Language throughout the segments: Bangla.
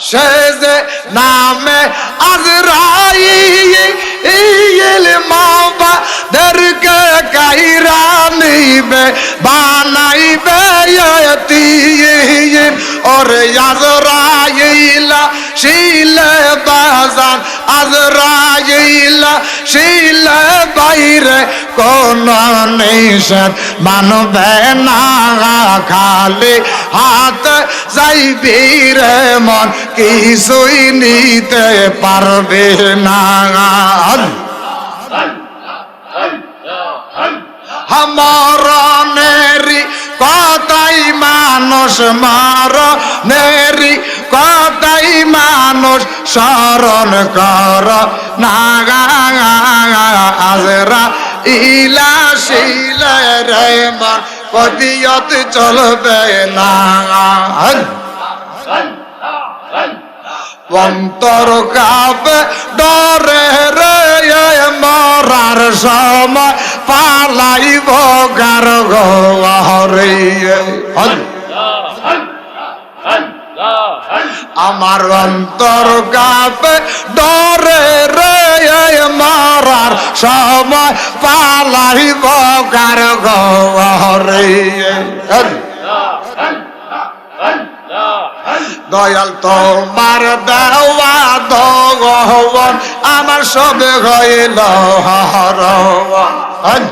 সে যে নামে আজরাইল মাবা দেরকে কাইরা নিবে বানাইবে তিন ওরে আজরাইলা শিলে বাজান আজরাইলা শিলে বাইরে কোন নিষেধ মানবে না, খালি হাত যাইবি রে মন, কিছুই নিতে পারবে না। মরণেরি কথাই মানুষ মরণেরি কথাই মানুষ, স্মরণ কর, নাগা আজরা ইলা শিলে রে মন কদিয়ত চলবে না। অন্তর কাবে ডরে রে মরার সময়, পালাইব গার ঘরে আমার অন্তর কাবে ডরে রে মরার সময় পালাইব গার ঘরে দয়াল তোমার দেওয়া দগন আমার সবে হইল হরণ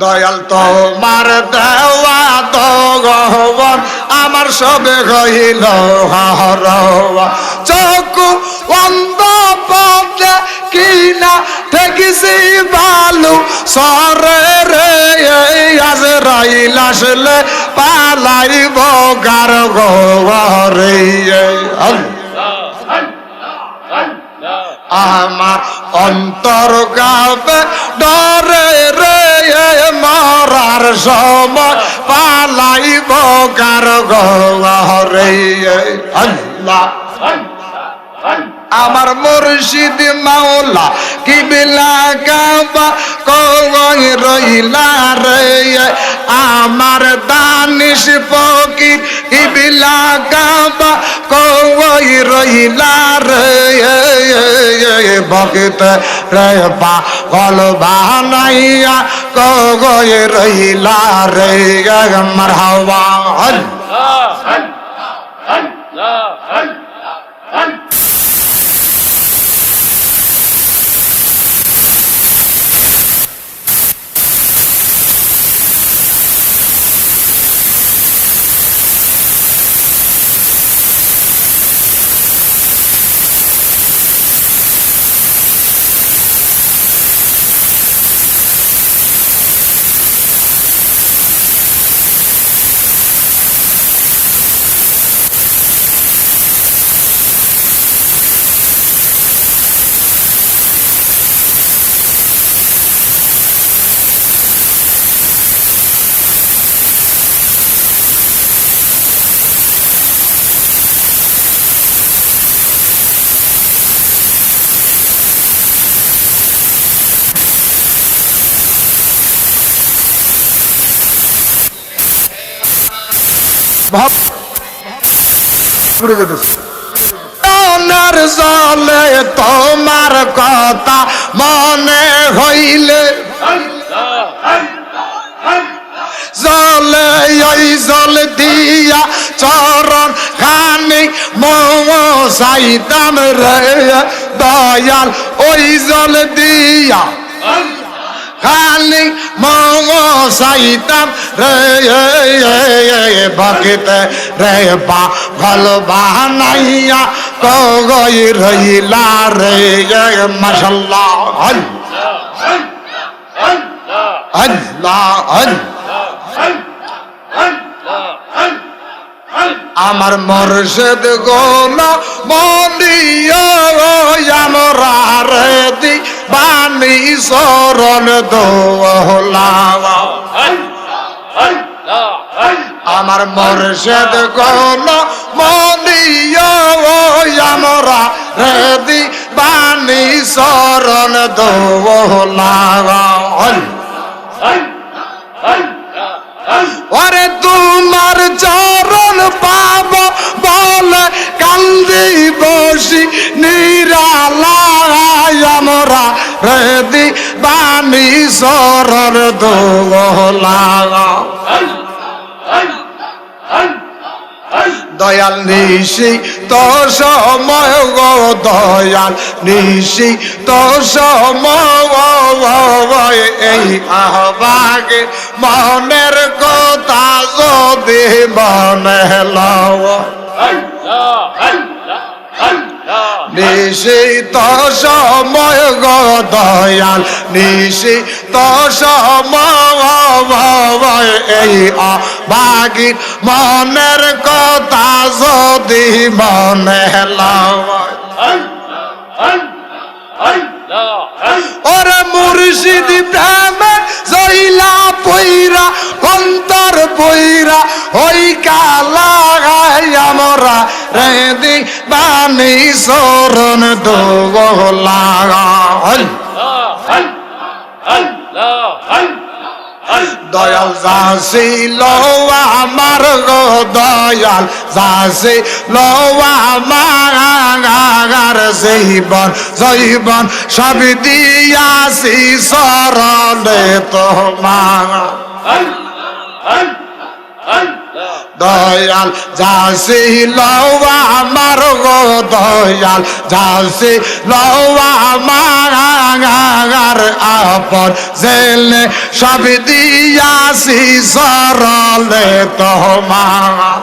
দয়াল তোমার দেওয়া দগন আমার সবে হইল হরণ চকু অন্ধ পদে কিনা ঠেকিছি বালু সরে রে আজ রাইল আসলে পালাইব গার ঘরে আমার অন্তর গাবে ডরে রে মরার সময় পালাইব গার ঘরে আল্লাহ। আমার মুর্শিদ মাওলা কি বিলা কাবা কই রইলা রে। আমার দানিশ ফকির কি বিলা কাবা কই রইলা রে। ভক্ত রে পা গল বানাইয়া রইলা রে। মারহাবা। ভাব। ঘুরে যেতেছে মনের জলে তোমার কথা মনে হইলে। জলে ওই জল দিয়া চরণ খানি মশাইতাম রে। দয়াল ওই জল দিয়া খালি মশাইতাম রে বকিতে রে, বা ভালো বানাইয়া কই রইলা রে মাসাল্লাহ আমার মর্ষদ গোল মন্দিয় আমরা রে বাণী শরণ দোলাওয়া আমার মর্ষদ গোল মন্দিয় আমরা বাণী শরণ ওরে তোমার চরণ পাব রেদি বাণী সরণ দোলা। দয়াল নিশি তো সময় গো দয়াল নিশি তো সময় এই আহ্বাগে মনের কথা যদি মনে নিশিত সময় গো দয়াল নিশিত সময় এই বাগির মনের কথা যদি মনে ওরে মুর্শিদ প্রেমে জইলা পইরা, অন্তর পইরা, ওই কালা আমরা রেদি বানি সরণ দোলা দয়াল যাসিল আমার গো দয়াল যাসিল আমার জীবন জৈবন সব দিয়াছি সরলে তোমার দয়াল যাসি লওয়া আমার গো দয়াল যাসি লওয়া আমার আপন। জেলে সব দিয়াছি সরলে তোমার।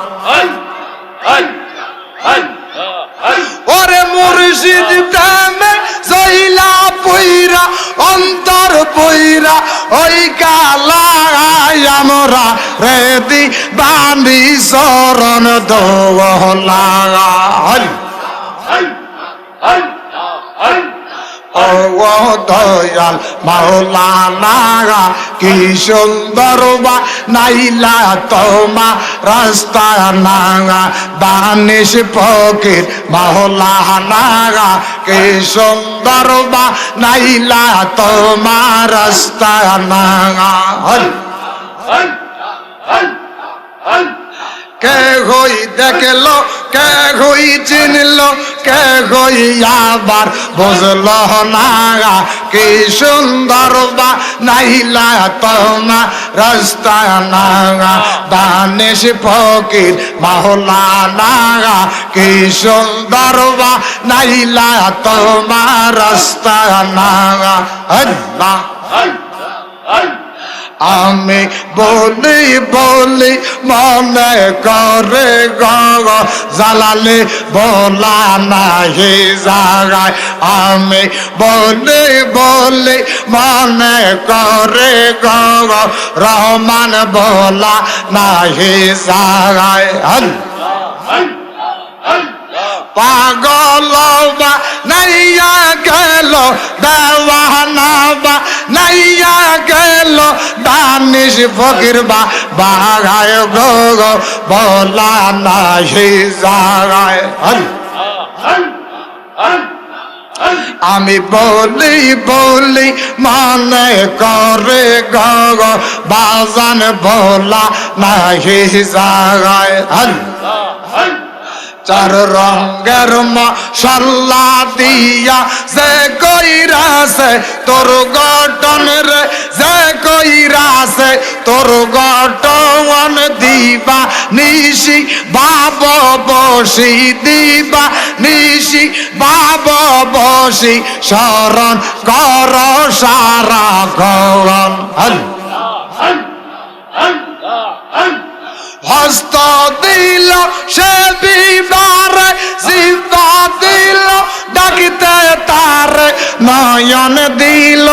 ওরে মুর্শিদ প্রেমে জইলা পইরা অন্তর পইরা ওই কালা আমরা রেদি বানি শরণ দোলা ও দয়াল মাওলানা, কি সুন্দর বা নাইলা তোমা রাস্তা নাগা দানিশ ফকির মাওলানা, কি সুন্দর বা নাইলা তোমা রাস্তা নাগা কে হই দেখল কে হই চিনলো কে হই আবার বুঝলো না কি সুন্দর বা নাইলা তোমা রাস্তা নাগা দানেশ ফকির মাহলা নাগা কি সুন্দর বা নাইলা তোমা রাস্তা নাগা আল্লাহ। আমি বলি বলি, মনে করে গগ জালালে বলা নাহি জাগায়। আমি বলি বলি, মনে করে গগ রহমান বলা নাহি জাগায়। পাগল নাইয়া গেল দেওয়ানা দানিশ ফকির বা বাগায় গো গো, বলা নাহি জাগায়। আমি বলি বলি মানে করে গগ বাজান বলা নাহি জাগায়। চার রঙের মশাল্লা দিয়া যে কইরাছে তোর গঠন রে যে কইরাছে তোর গঠন দিবা নিশি, বাব বসি দিবা নিশি, বাব বসি, শরণ কর সারা গণ হস্ত দিল সে বিবারে জিবা দিল, ডাকিতে তার নয়ন দিল,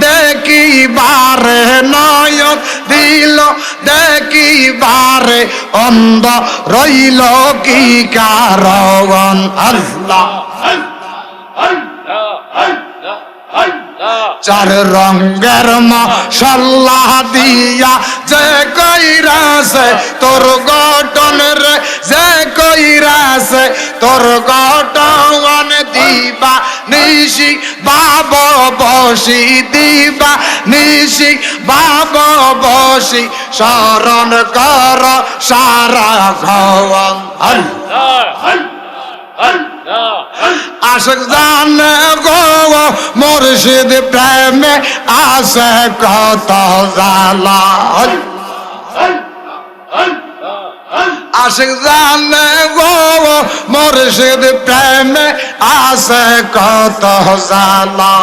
দেখিবারে নয়ন দিল, দেখিবারে অন্ধ রইল কি কারণ? আল্লাহ। চার রঙের মশাল্লা দিয়া যে তোর গঠন রে যে কইরাছে, তোর গঠন দিবা নিশি, বাব বসি দিবা নিশি, বাব বসি, শরণ কর সারা ভবন আশক জানে গো, মুর্শিদ প্রেমে আসে কত জালা আশিক জানে গো মুর্শিদ প্রেমে আসে কত জালা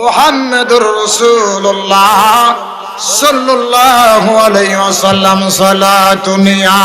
মুহাম্মাদুর রাসূলুল্লাহ সাল্লাল্লাহু আলাইহি ওয়াসাল্লাম সালাতুনিয়া